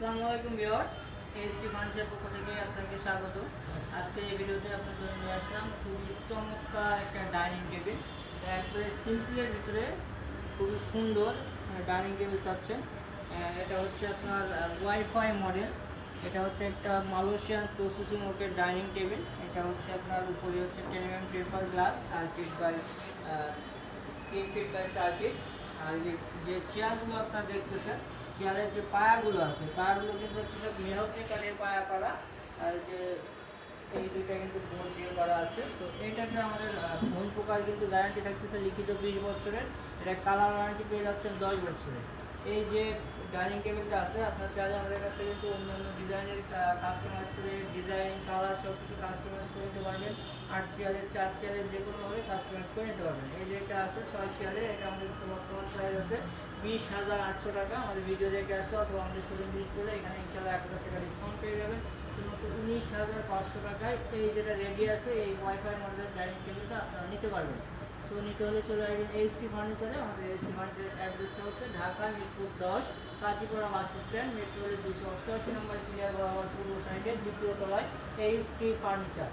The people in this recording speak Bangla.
আসসালামু আলাইকুম ভিউয়ার এসটি ফার্নিচার পক্ষ থেকে আপনাকে স্বাগত। আজকে এই ভিডিওতে জন্য নিয়ে আসলাম খুবই চমৎকার একটা ডাইনিং টেবিল। একবারে সিম্পলের ভিতরে খুবই সুন্দর ডাইনিং টেবিল চাচ্ছেন। এটা হচ্ছে আপনার ওয়াইফাই মডেল। এটা হচ্ছে একটা মালয়েশিয়ান প্রসেসিং ওকের ডাইনিং টেবিল। এটা হচ্ছে আপনার উপরে হচ্ছে ten M paper glass circuit by তিন ফিট বাই সার্কিট আর যে চেয়ারগুলো আপনারা দেখতেছেন চেয়ারের যে পায়াগুলো আছে, পায়াগুলো কিন্তু হচ্ছে সব মেহগনি কাঠের পায়া করা, আর যে এই দুইটা কিন্তু বোন দিয়ে করা আছে। তো এইটাতে আমাদের ফোন পোকার কিন্তু গ্যারান্টি থাকতেছে লিখিত বিশ বছরের। এটা কালার ওয়ারেন্টি পেয়ে যাচ্ছেন দশ বছরের। এই যে ডাইনিং টেবিলটা আছে, আপনার চাইলে আমাদের কাছ থেকে কিন্তু অন্য অন্য ডিজাইনের কাস্টমাইজ করে ডিজাইন কালার সব কিছু কাস্টমাইজ করে নিতে পারবেন আট চেয়ারের চার চেয়ারের যে কোনোভাবে কাস্টমাইজ করে নিতে পারবেন। এই যে এটা আছে, ছয় চেয়ারের এটা আমাদের কাছে বর্তমান প্রাইস আছে বিশ হাজার আটশো টাকা। আমাদের ভিডিও দেখে আসলে অথবা আমাদের শোরুম ভিজিট করে এখানে ইনশাল্লাহ এক হাজার টাকা ডিসকাউন্ট পেয়ে যাবেন। শুধুমাত্র উনিশ হাজার পাঁচশো টাকায় এই যেটা রেডি আছে, এই ওয়াইফাই মডেলের ডাইনিং টেবিলটা আপনারা নিতে পারবেন। সো নিতে হলে চলে আসবেন এইচপি ফার্নিচারে আমাদের এইচপি ফার্নিচারের অ্যাড্রেসটা হচ্ছে ঢাকা মিরপুর দশ Kazipara bus stand metro rail দুশো অষ্টআশি নম্বর ক্লিয়ার বরাবর পূর্ব সাইডে দ্বিতীয় তলায় এইচপি ফার্নিচার